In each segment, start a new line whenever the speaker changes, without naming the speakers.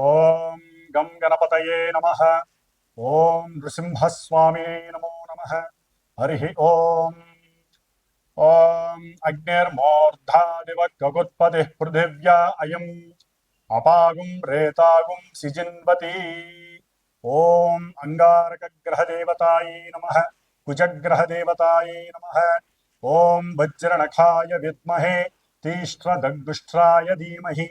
ओम गम गणपत नम। ॐ नृसिंहस्वामिने नमो नम। हरिः ॐ ॐ अग्निर्मूर्धादिवगुत्पतिः पृथिव्या अयम। अपागुम रेतागुम सिजिन्वती। ॐ अङ्गारकग्रहदेवतायै नमः। कुजग्रहदेवतायै नमः। ओम वज्रनखाय विद्महे। तीष्ट्रदग्दुष्ट्राय धीमहि।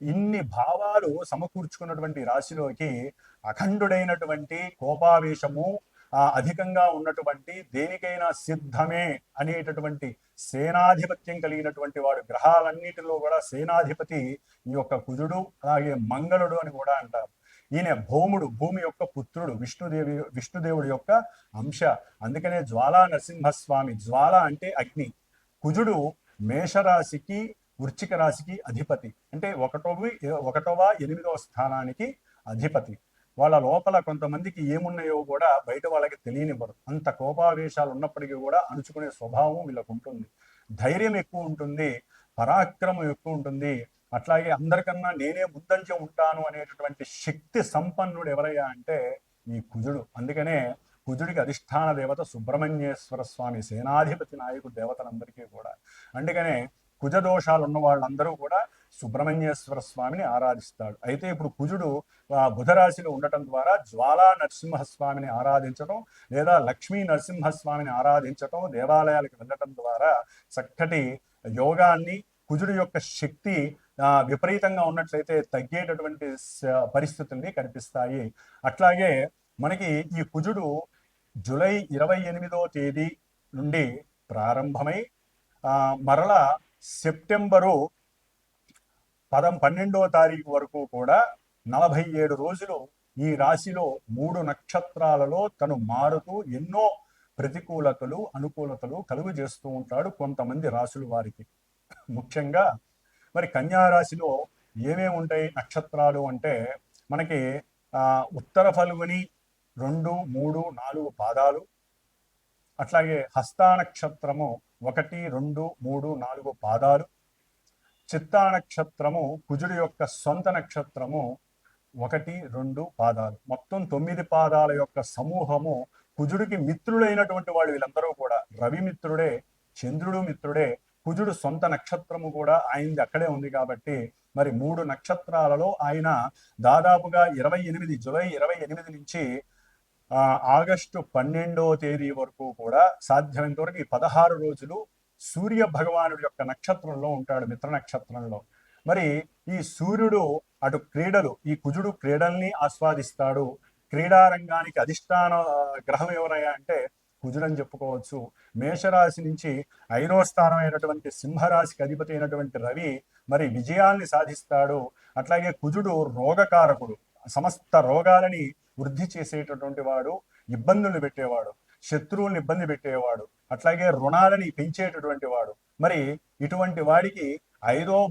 ఇన్ని భావాలు సమకూర్చుకున్నటువంటి రాశిలోకి అఖండుడైనటువంటి కోపావేశము ఆ అధికంగా ఉన్నటువంటి దేనికైనా సిద్ధమే అనేటటువంటి సేనాధిపత్యం కలిగినటువంటి వాడు గ్రహాలన్నిటిలో కూడా సేనాధిపతి ఈ యొక్క కుజుడు అలాగే మంగళుడు అని కూడా అంటారు. ఈయన భౌముడు భూమి యొక్క పుత్రుడు విష్ణుదేవి విష్ణుదేవుడి యొక్క అంశ. అందుకనే జ్వాలా నరసింహస్వామి జ్వాల అంటే అగ్ని. కుజుడు మేషరాశికి వృచ్చిక రాశికి అధిపతి. అంటే ఒకటోవి ఒకటవ ఎనిమిదవ స్థానానికి అధిపతి. వాళ్ళ లోపల కొంతమందికి ఏమున్నాయో కూడా బయట వాళ్ళకి తెలియనివ్వరు. అంత కోపావేశాలు ఉన్నప్పటికీ కూడా అణుచుకునే స్వభావం వీళ్ళకు ఉంటుంది. ధైర్యం ఎక్కువ ఉంటుంది పరాక్రమం ఎక్కువ ఉంటుంది. అట్లాగే అందరికన్నా నేనే ముందంజ ఉంటాను అనేటటువంటి శక్తి సంపన్నుడు ఎవరయ్యా అంటే ఈ కుజుడు. అందుకనే కుజుడికి అధిష్టాన దేవత సుబ్రహ్మణ్యేశ్వర స్వామి సేనాధిపతి నాయకుడు దేవతలందరికీ కూడా. అందుకనే కుజదోషాలు ఉన్న వాళ్ళందరూ కూడా సుబ్రహ్మణ్యేశ్వర స్వామిని ఆరాధిస్తాడు. అయితే ఇప్పుడు కుజుడు బుధరాశిలో ఉండటం ద్వారా జ్వాలా నరసింహస్వామిని ఆరాధించడం లేదా లక్ష్మీ నరసింహస్వామిని ఆరాధించటం దేవాలయాలకు వెళ్ళటం ద్వారా చక్కటి యోగాన్ని కుజుడు యొక్క శక్తి విపరీతంగా ఉన్నట్లయితే తగ్గేటటువంటి పరిస్థితుల్ని కనిపిస్తాయి. అట్లాగే మనకి ఈ కుజుడు జూలై ఇరవై ఎనిమిదో తేదీ నుండి ప్రారంభమై మరలా సెప్టెంబరు పదం పన్నెండవ తారీఖు వరకు కూడా నలభై ఏడు రోజులు ఈ రాశిలో మూడు నక్షత్రాలలో తను మారుతూ ఎన్నో ప్రతికూలతలు అనుకూలతలు కలుగు చేస్తూ ఉంటాడు కొంతమంది రాశులు వారికి. ముఖ్యంగా మరి కన్యా రాశిలో ఏమేమి ఉంటాయి నక్షత్రాలు అంటే మనకి ఉత్తర ఫల్గుని రెండు మూడు నాలుగు పాదాలు అట్లాగే హస్తా నక్షత్రము ఒకటి రెండు మూడు నాలుగు పాదాలు. చిత్తా నక్షత్రము కుజుడి యొక్క సొంత నక్షత్రము ఒకటి రెండు పాదాలు. మొత్తం తొమ్మిది పాదాల యొక్క సమూహము కుజుడికి మిత్రులైనటువంటి వాళ్ళు వీళ్ళందరూ కూడా. రవి మిత్రుడే చంద్రుడు మిత్రుడే కుజుడు సొంత నక్షత్రము కూడా ఆయనది అక్కడే ఉంది కాబట్టి మరి మూడు నక్షత్రాలలో ఆయన దాదాపుగా ఇరవై ఎనిమిది జూలై ఇరవై ఎనిమిది నుంచి ఆగస్టు పన్నెండవ తేదీ వరకు కూడా సాధ్యమైనంత వరకు ఈ పదహారు రోజులు సూర్య భగవానుడి యొక్క నక్షత్రంలో ఉంటాడు మిత్ర నక్షత్రంలో. మరి ఈ సూర్యుడు అటు క్రీడలు ఈ కుజుడు క్రీడల్ని ఆస్వాదిస్తాడు. క్రీడారంగానికి అధిష్టాన గ్రహం ఎవరయ్యా అంటే కుజుడని చెప్పుకోవచ్చు. మేషరాశి నుంచి ఐదో స్థానం అయినటువంటి సింహరాశికి అధిపతి అయినటువంటి రవి మరి విజయాల్ని సాధిస్తాడు. అట్లాగే కుజుడు రోగకారకుడు. సమస్త రోగాలని వృద్ధి చేసేటటువంటి వాడు ఇబ్బందులు పెట్టేవాడు శత్రువుల్ని ఇబ్బంది పెట్టేవాడు అట్లాగే రుణాలని పెంచేటటువంటి వాడు. మరి ఇటువంటి వాడికి ఐదో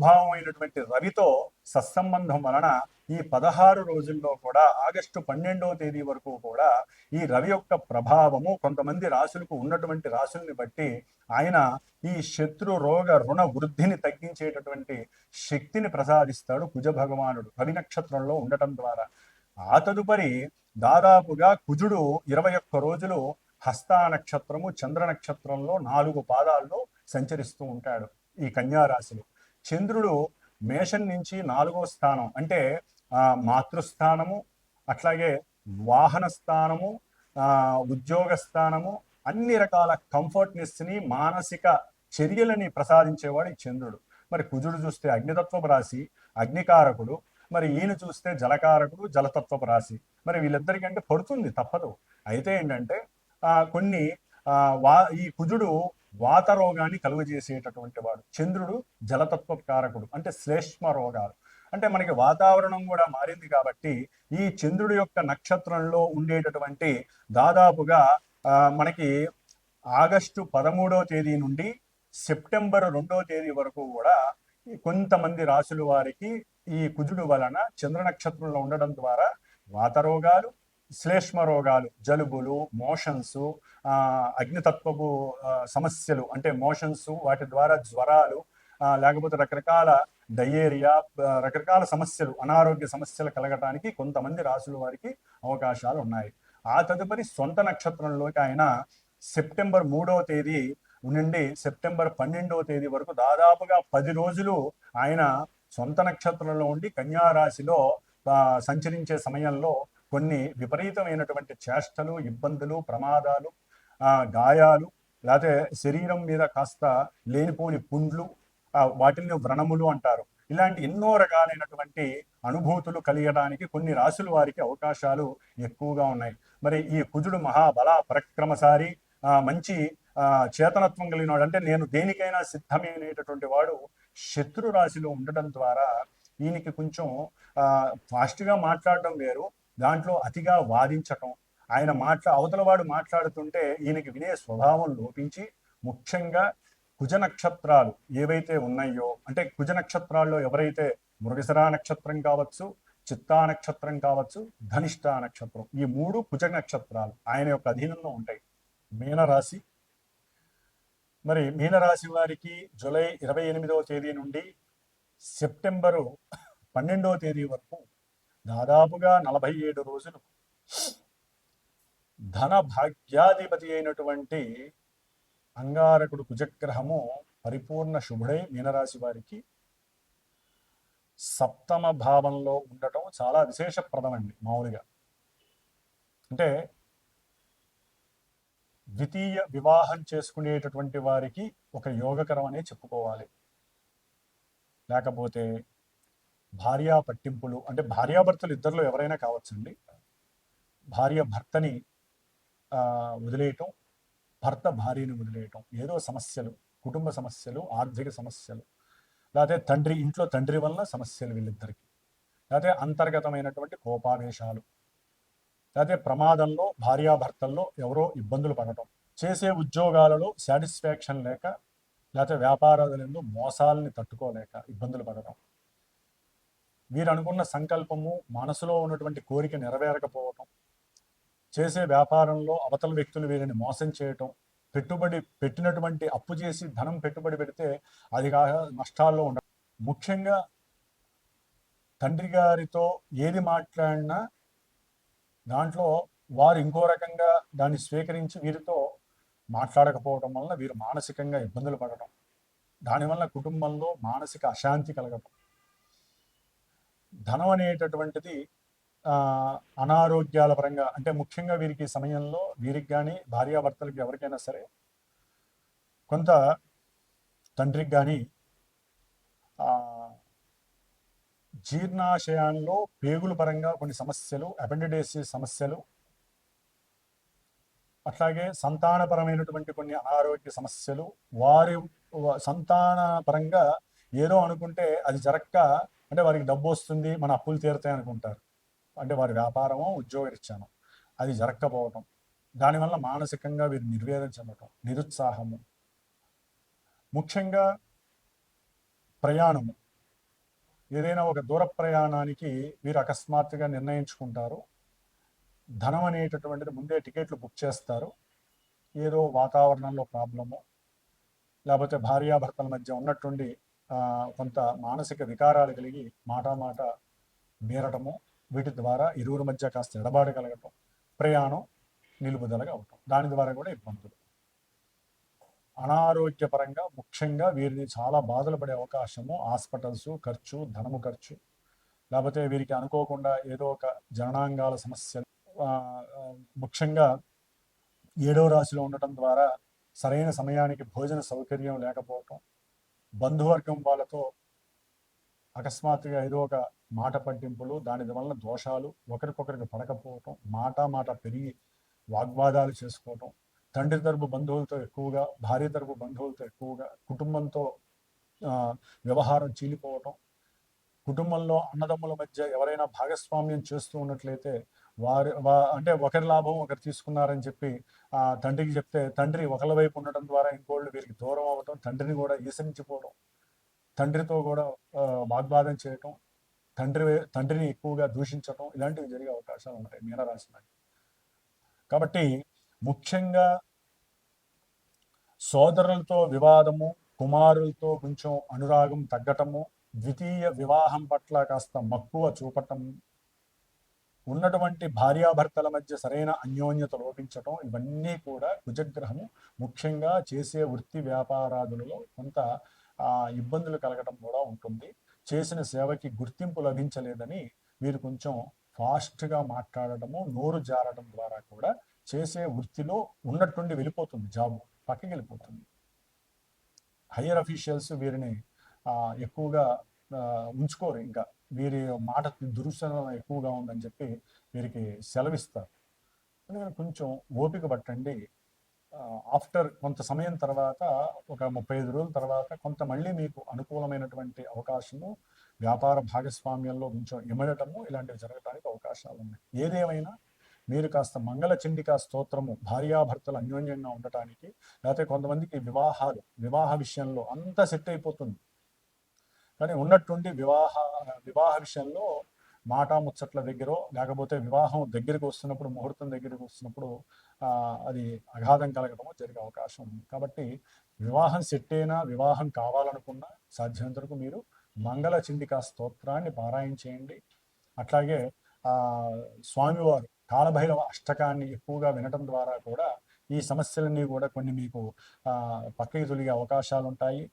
రవితో సత్సంబంధం వలన ఈ పదహారు రోజుల్లో కూడా ఆగస్టు పన్నెండవ తేదీ వరకు కూడా ఈ రవి యొక్క ప్రభావము కొంతమంది రాశులకు ఉన్నటువంటి రాశుల్ని బట్టి ఆయన ఈ శత్రు రోగ రుణ వృద్ధిని తగ్గించేటటువంటి శక్తిని ప్రసాదిస్తాడు కుజ భగవానుడు. రవి నక్షత్రంలో ఉండటం ద్వారా. ఆ తదుపరి దాదాపుగా కుజుడు ఇరవై ఒక్క రోజులు హస్తా నక్షత్రము చంద్ర నక్షత్రంలో నాలుగు పాదాల్లో సంచరిస్తూ ఉంటాడు ఈ కన్యారాశులు. చంద్రుడు మేషం నుంచి నాలుగో స్థానం అంటే మాతృస్థానము అట్లాగే వాహన స్థానము ఉద్యోగ స్థానము అన్ని రకాల కంఫర్ట్నెస్ని మానసిక చర్యలని ప్రసాదించేవాడు ఈ చంద్రుడు. మరి కుజుడు చూస్తే అగ్నితత్వపు రాశి అగ్నికారకుడు మరి ఈయన చూస్తే జలకారకుడు జలతత్వపు రాశి. మరి వీళ్ళిద్దరికంటే పడుతుంది తప్పదు. అయితే ఏంటంటే కొన్ని వా ఈ కుజుడు వాత రోగాన్ని కలుగజేసేటటువంటి వాడు. చంద్రుడు జలతత్వ కారకుడు అంటే శ్లేష్మ రోగాలు. అంటే మనకి వాతావరణం కూడా మారింది కాబట్టి ఈ చంద్రుడి యొక్క నక్షత్రంలో ఉండేటటువంటి దాదాపుగా మనకి ఆగస్టు పదమూడవ తేదీ నుండి సెప్టెంబర్ రెండో తేదీ వరకు కూడా కొంతమంది రాసుల వారికి ఈ కుజుడు వలన చంద్ర నక్షత్రంలో ఉండడం ద్వారా వాత రోగాలు శ్లేష్మ రోగాలు జలుబులు మోషన్స్ అగ్నితత్వపు సమస్యలు అంటే మోషన్స్ వాటి ద్వారా జ్వరాలు లేకపోతే రకరకాల డయేరియా రకరకాల సమస్యలు అనారోగ్య సమస్యలు కలగటానికి కొంతమంది రాసుల వారికి అవకాశాలు ఉన్నాయి. ఆ తదుపరి సొంత నక్షత్రంలోకి ఆయన సెప్టెంబర్ మూడవ తేదీ నుండి సెప్టెంబర్ పన్నెండవ తేదీ వరకు దాదాపుగా పది రోజులు ఆయన సొంత నక్షత్రంలో ఉండి కన్యారాశిలో సంచరించే సమయంలో కొన్ని విపరీతమైనటువంటి చేష్టలు ఇబ్బందులు ప్రమాదాలు ఆ, గాయాలు లేకపోతే శరీరం మీద కాస్త లేనిపోని పుండ్లు వాటిని వ్రణములు అంటారు. ఇలాంటి ఎన్నో రకాలైనటువంటి అనుభూతులు కలిగడానికి కొన్ని రాశుల వారికి అవకాశాలు ఎక్కువగా ఉన్నాయి. మరి ఈ కుజుడు మహాబల పరక్రమసారి ఆ, మంచి ఆ, చేతనత్వం కలిగిన వాడు అంటే నేను దేనికైనా సిద్ధమైనటువంటి వాడు శత్రు రాశిలో ఉండడం ద్వారా ఈయనకి కొంచెం ఆ, గా మాట్లాడడం వేరు. దాంట్లో అతిగా వాదించటం. ఆయన మాట్లా అవతలవాడు మాట్లాడుతుంటే ఈయనకి వినే స్వభావం లోపించి ముఖ్యంగా కుజ నక్షత్రాలు ఏవైతే ఉన్నాయో అంటే కుజ నక్షత్రాల్లో ఎవరైతే మృగశిరా నక్షత్రం కావచ్చు చిత్తా నక్షత్రం కావచ్చు ధనిష్ట నక్షత్రం ఈ మూడు కుజ నక్షత్రాలు ఆయన యొక్క అధీనంలో ఉంటాయి. మీనరాశి. మరి మీనరాశి వారికి జూలై ఇరవై ఎనిమిదవ తేదీ నుండి సెప్టెంబరు పన్నెండవ తేదీ వరకు దాదాపుగా నలభై ఏడు రోజులు. ధన భాగ్యాధిపతి అయినటువంటి అంగారకుడు కుజగ్రహము పరిపూర్ణ శుభుడై మీనరాశి వారికి సప్తమ భావంలో ఉండటం చాలా విశేషప్రదం అండి మామూలుగా. అంటే ద్వితీయ వివాహం చేసుకునేటటువంటి వారికి ఒక యోగకరం అనే చెప్పుకోవాలి. లేకపోతే భార్యా పట్టింపులు అంటే భార్యాభర్తలు ఇద్దరిలో ఎవరైనా కావచ్చండి. భార్య భర్తని వదిలేయటం భర్త భార్యని వదిలేయటం ఏదో సమస్యలు కుటుంబ సమస్యలు ఆర్థిక సమస్యలు లేకపోతే తండ్రి ఇంట్లో తండ్రి వలన సమస్యలు వీళ్ళిద్దరికి లేకపోతే అంతర్గతమైనటువంటి కోపావేశాలు లేకపోతే ప్రమాదంలో భార్యాభర్తల్లో ఎవరో ఇబ్బందులు పడటం చేసే ఉద్యోగాలలో సాటిస్ఫాక్షన్ లేక లేకపోతే వ్యాపారాలు మోసాలని తట్టుకోలేక ఇబ్బందులు పడటం వీరు అనుకున్న సంకల్పము మనసులో ఉన్నటువంటి కోరిక నెరవేరకపోవటం చేసే వ్యాపారంలో అవతల వ్యక్తులు వీరిని మోసం చేయటం పెట్టుబడి పెట్టినటువంటి అప్పు చేసి ధనం పెట్టుబడి పెడితే అది కాక నష్టాల్లో ఉండ ముఖ్యంగా తండ్రి గారితో ఏది మాట్లాడినా దాంట్లో వారు ఇంకో రకంగా దాన్ని స్వీకరించి వీరితో మాట్లాడకపోవడం వలన వీరు మానసికంగా ఇబ్బందులు పడటం దానివల్ల కుటుంబంలో మానసిక అశాంతి కలగటం. ధనం అనేటటువంటిది అనారోగ్యాల పరంగా అంటే ముఖ్యంగా వీరికి సమయంలో వీరికి కానీ భార్యాభర్తలకు ఎవరికైనా సరే కొంత తండ్రికి కానీ జీర్ణాశయాల్లో పేగుల పరంగా కొన్ని సమస్యలు అపెండిడేసిస్ సమస్యలు అట్లాగే సంతానపరమైనటువంటి కొన్ని అనారోగ్య సమస్యలు వారి సంతాన పరంగా ఏదో అనుకుంటే అది జరక్క అంటే వారికి డబ్బు వస్తుంది మన అప్పులు తీరుతాయి అనుకుంటారు. అంటే వారి వ్యాపారమో ఉద్యోగరీత్యానో అది జరగకపోవటం. దానివల్ల మానసికంగా వీరు నిర్వేదన చెందటం నిరుత్సాహము. ముఖ్యంగా ప్రయాణము. ఏదైనా ఒక దూర ప్రయాణానికి వీరు అకస్మాత్తుగా నిర్ణయించుకుంటారు. ధనం అనేటటువంటిది ముందే టికెట్లు బుక్ చేస్తారు. ఏదో వాతావరణంలో ప్రాబ్లము లేకపోతే భార్యాభర్తల మధ్య ఉన్నట్టుండి కొంత మానసిక వికారాలు కలిగి మాట మాట మీరటము వీటి ద్వారా ఇరువురి మధ్య కాస్త ఎడబాటు కలగటం ప్రయాణం నిలుపుదలగా అవటం. దాని ద్వారా కూడా ఇబ్బందులు. అనారోగ్యపరంగా ముఖ్యంగా వీరిని చాలా బాధలు పడే అవకాశము హాస్పిటల్స్ ఖర్చు ధనము ఖర్చు. లేకపోతే వీరికి అనుకోకుండా ఏదో ఒక జననాంగాల సమస్యలు ముఖ్యంగా ఏడో రాశిలో ఉండటం ద్వారా సరైన సమయానికి భోజన సౌకర్యం లేకపోవటం బంధువర్గం వాళ్ళతో అకస్మాత్తుగా ఏదో ఒక మాట పట్టింపులు దాని వలన దోషాలు ఒకరికొకరికి పడకపోవటం మాట మాట పెరిగి వాగ్వాదాలు చేసుకోవటం తండ్రి తరపు బంధువులతో ఎక్కువగా భార్య తరపు బంధువులతో ఎక్కువగా కుటుంబంతో వ్యవహారం చీలిపోవటం కుటుంబంలో అన్నదమ్ముల మధ్య ఎవరైనా భాగస్వామ్యం చేస్తూ ఉన్నట్లయితే వారి వా అంటే ఒకరి లాభం ఒకరు తీసుకున్నారని చెప్పి ఆ తండ్రికి చెప్తే తండ్రి ఒకరి వైపు ఉండటం ద్వారా ఇంకోళ్ళు వీరికి దూరం అవ్వటం తండ్రిని కూడా ఈసరించిపోవడం తండ్రితో కూడా వాగ్వాదం చేయటం తండ్రి తండ్రిని ఎక్కువగా దూషించటం ఇలాంటివి జరిగే అవకాశాలు ఉంటాయి మీనరాశి వారికి. కాబట్టి ముఖ్యంగా సోదరులతో వివాదము కుమారులతో కొంచెం అనురాగం తగ్గటము ద్వితీయ వివాహం పట్ల కాస్త మక్కువ చూపటం ఉన్నటువంటి భార్యాభర్తల మధ్య సరైన అన్యోన్యత లోపించటం ఇవన్నీ కూడా కుజగ్రహము ముఖ్యంగా చేసే వృత్తి వ్యాపారాదులలో కొంత ఇబ్బందులు కలగటం కూడా ఉంటుంది. చేసిన సేవకి గుర్తింపు లభించలేదని మీరు కొంచెం ఫాస్ట్గా మాట్లాడటము నోరు జారడం ద్వారా కూడా చేసే వృత్తిలో ఉన్నట్టుండి వెళ్ళిపోతుంది జాబు పక్కకి వెళ్ళిపోతుంది. హయ్యర్ అఫీషియల్స్ వీరిని ఎక్కువగా ఉంచుకోరు ఇంకా. వీరి మాట దురుసనం ఎక్కువగా ఉందని చెప్పి వీరికి సెలవిస్తారు. అందుకని కొంచెం ఓపిక పట్టండి. ఆఫ్టర్ కొంత సమయం తర్వాత ఒక ముప్పై ఐదు రోజుల తర్వాత కొంత మళ్ళీ మీకు అనుకూలమైనటువంటి అవకాశము వ్యాపార భాగస్వామ్యంలో కొంచెం ఇమడటము ఇలాంటివి జరగడానికి అవకాశాలు ఉన్నాయి. ఏదేమైనా మీరు కాస్త మంగళ చండికా స్తోత్రము భార్యాభర్తలు అన్యోన్యంగా ఉండటానికి లేకపోతే కొంతమందికి వివాహాలు వివాహ విషయంలో అంతా సెట్ అయిపోతుంది. కానీ ఉన్నట్టుండి వివాహ వివాహ విషయంలో మాట ముచ్చట్ల దగ్గర లేకపోతే వివాహం దగ్గరికి వస్తున్నప్పుడు ముహూర్తం దగ్గరికి వస్తున్నప్పుడు అది అగాధం కలగడము జరిగే అవకాశం ఉంది. కాబట్టి వివాహం సెట్ అయినా వివాహం కావాలనుకున్నా సాధ్యమైనంత వరకు మీరు మంగళ చిండికా స్తోత్రాన్ని పారాయణ చేయండి. అట్లాగే స్వామివారు కాలభైరవ అష్టకాన్ని ఎక్కువగా వినటం ద్వారా కూడా ఈ సమస్యలన్నీ కూడా కొన్ని మీకు పక్కకి తొలిగే అవకాశాలు ఉంటాయి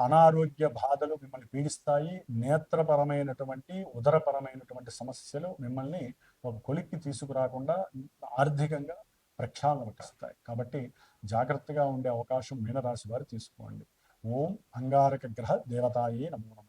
అనారోగ్య బాధలు మిమ్మల్ని పీడిస్తాయి నేత్రపరమైనటువంటి ఉదరపరమైనటువంటి సమస్యలు మిమ్మల్ని ఒక కొలిక్కి తీసుకురాకుండా ఆర్థికంగా ప్రక్షాళన కలుస్తాయి కాబట్టి జాగ్రత్తగా ఉండే అవకాశం మీనరాశి వారు తీసుకోండి. ఓం అంగారక గ్రహ దేవతాయే నమో.